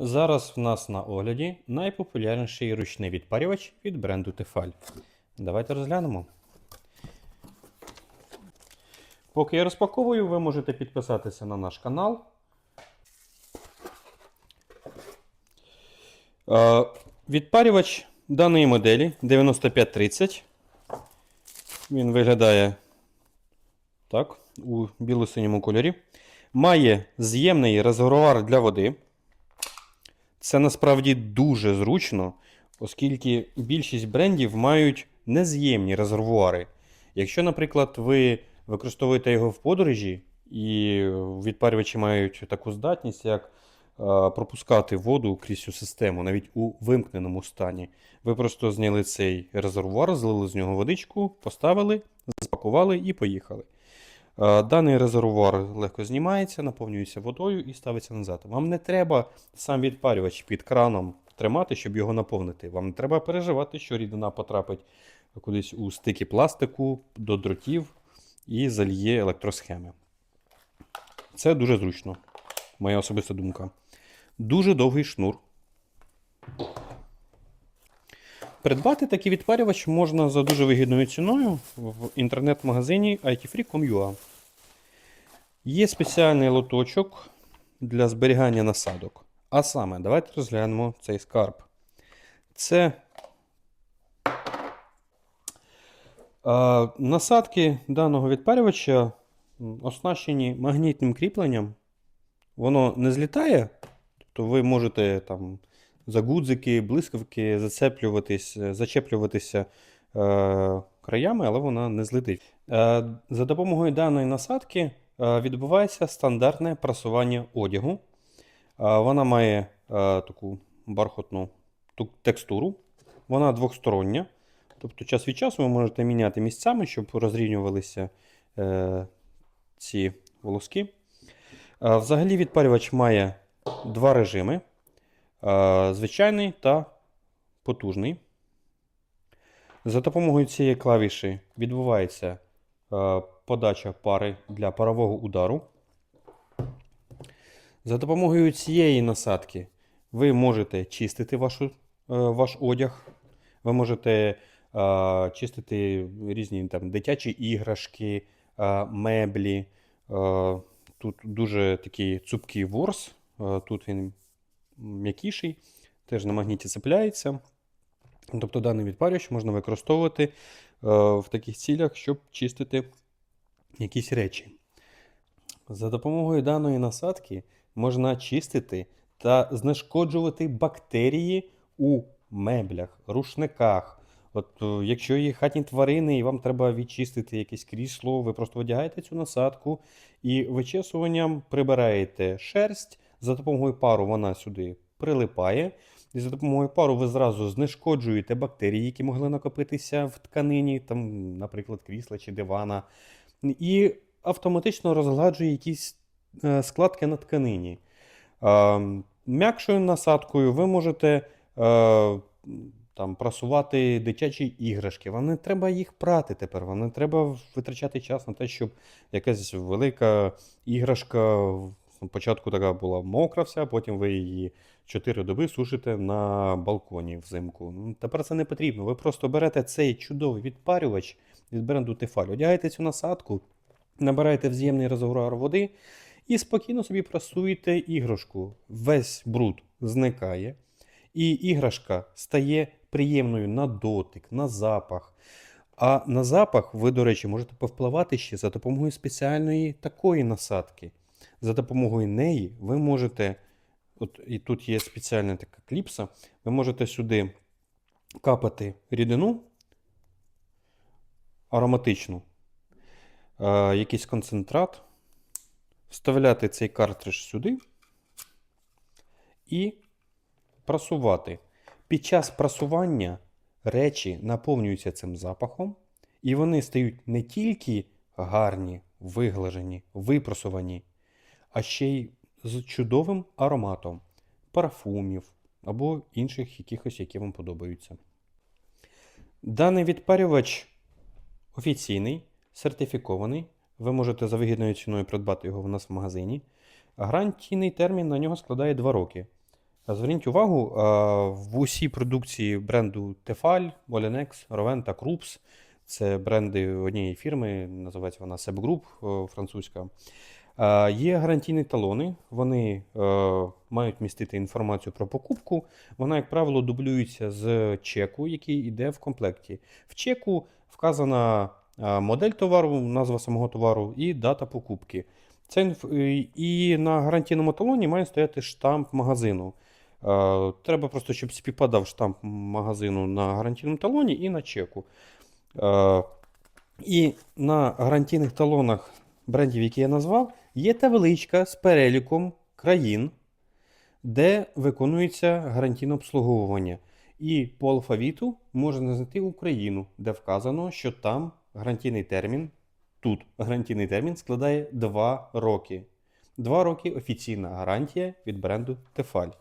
Зараз в нас на огляді найпопулярніший ручний відпарювач від бренду Tefal. Давайте розглянемо. Поки я розпаковую, ви можете підписатися на наш канал. Е, Відпарювач даної моделі 9530. Він виглядає так, у біло-синьому кольорі. Має з'ємний резервуар для води. Це насправді дуже зручно, оскільки більшість брендів мають нез'ємні резервуари. Якщо, наприклад, ви використовуєте його в подорожі, і відпарювачі мають таку здатність, як е, пропускати воду крізь цю систему, навіть у вимкненому стані. Ви просто зняли цей резервуар, злили з нього водичку, поставили, запакували і поїхали. Е, Даний резервуар легко знімається, наповнюється водою і ставиться назад. Вам не треба сам відпарювач під краном тримати, щоб його наповнити. Вам не треба переживати, що рідина потрапить кудись у стики пластику до дротів і зальє електросхеми. Це дуже зручно, моя особиста думка. Дуже довгий шнур. Придбати такий відпарювач можна за дуже вигідною ціною в інтернет-магазині itfree.com.ua. Є спеціальний лоточок для зберігання насадок. А саме, давайте розглянемо цей скарб. Це насадки даного відпарювача оснащені магнітним кріпленням. Воно не злітає, тобто ви можете там за гудзики, блискавки зацеплюватись, е, зачеплюватися е, краями, але вона не злетить. Е, за допомогою даної насадки відбувається стандартне прасування одягу. Е, вона має е, таку бархатну текстуру. Вона двохстороння. Тобто час від часу ви можете міняти місцями, щоб розрівнювалися е, ці волоски. Е, Взагалі відпарювач має два режими: е, звичайний та потужний. За допомогою цієї клавіші відбувається е, подача пари для парового удару. За допомогою цієї насадки ви можете чистити вашу, е, ваш одяг. Ви можете е, чистити різні там, дитячі іграшки, е, меблі. Е, тут дуже такий цупкий ворс. Е, тут він м'якіший, теж на магніті цепляється. Тобто даний відпарювач можна використовувати е, в таких цілях, щоб чистити якісь речі. За допомогою даної насадки можна чистити та знешкоджувати бактерії у меблях, рушниках. От, е, якщо є хатні тварини і вам треба відчистити якесь крісло, ви просто одягаєте цю насадку і вичесуванням прибираєте шерсть. За допомогою пару вона сюди прилипає. І за допомогою пару ви зразу знешкоджуєте бактерії, які могли накопитися в тканині, там, наприклад, крісла чи дивана. І автоматично розгладжує якісь е, складки на тканині. Е, М'якшою насадкою ви можете е, там, прасувати дитячі іграшки. Вам не треба їх прати тепер, вам не треба витрачати час на те, щоб якась велика іграшка в початку така була мокра вся, потім ви її 4 доби сушите на балконі взимку. Ну, Тепер це не потрібно. Ви просто берете цей чудовий відпарювач від бренду Tefal, одягаєте цю насадку, набираєте взаємний резервуар води і спокійно собі прасуєте іграшку. Весь бруд зникає, і іграшка стає приємною на дотик, на запах. А на запах ви, до речі, можете повпливати ще за допомогою спеціальної такої насадки. За допомогою неї ви можете, от і тут є спеціальна така кліпса, ви можете сюди капати рідину ароматичну, е, якийсь концентрат, вставляти цей картридж сюди і прасувати. Під час прасування речі наповнюються цим запахом, і вони стають не тільки гарні, виглажені, випрасувані, а ще й з чудовим ароматом парфумів або інших якихось, які вам подобаються. Даний відпарювач офіційний, сертифікований. Ви можете за вигідною ціною придбати його в нас в магазині. Гарантійний термін на нього складає 2 роки. Зверніть увагу, в усій продукції бренду Tefal, Molenex, Roven та Krups, це бренди однієї фірми, називається вона Seb Group е, французька. А, Є гарантійні талони, вони е, мають містити інформацію про покупку. Вона, як правило, дублюється з чеку, який йде в комплекті. В чеку вказана модель товару, назва самого товару і дата покупки. Це і- на гарантійному талоні має стояти штамп магазину. Е, Треба просто, щоб співпадав штамп магазину на гарантійному талоні і на чеку. Е, І на гарантійних талонах брендів, які я назвав, є табличка з переліком країн, де виконується гарантійне обслуговування. І по алфавіту можна знайти Україну, де вказано, що там гарантійний термін, тут гарантійний термін складає 2 роки. 2 роки офіційна гарантія від бренду Tefal.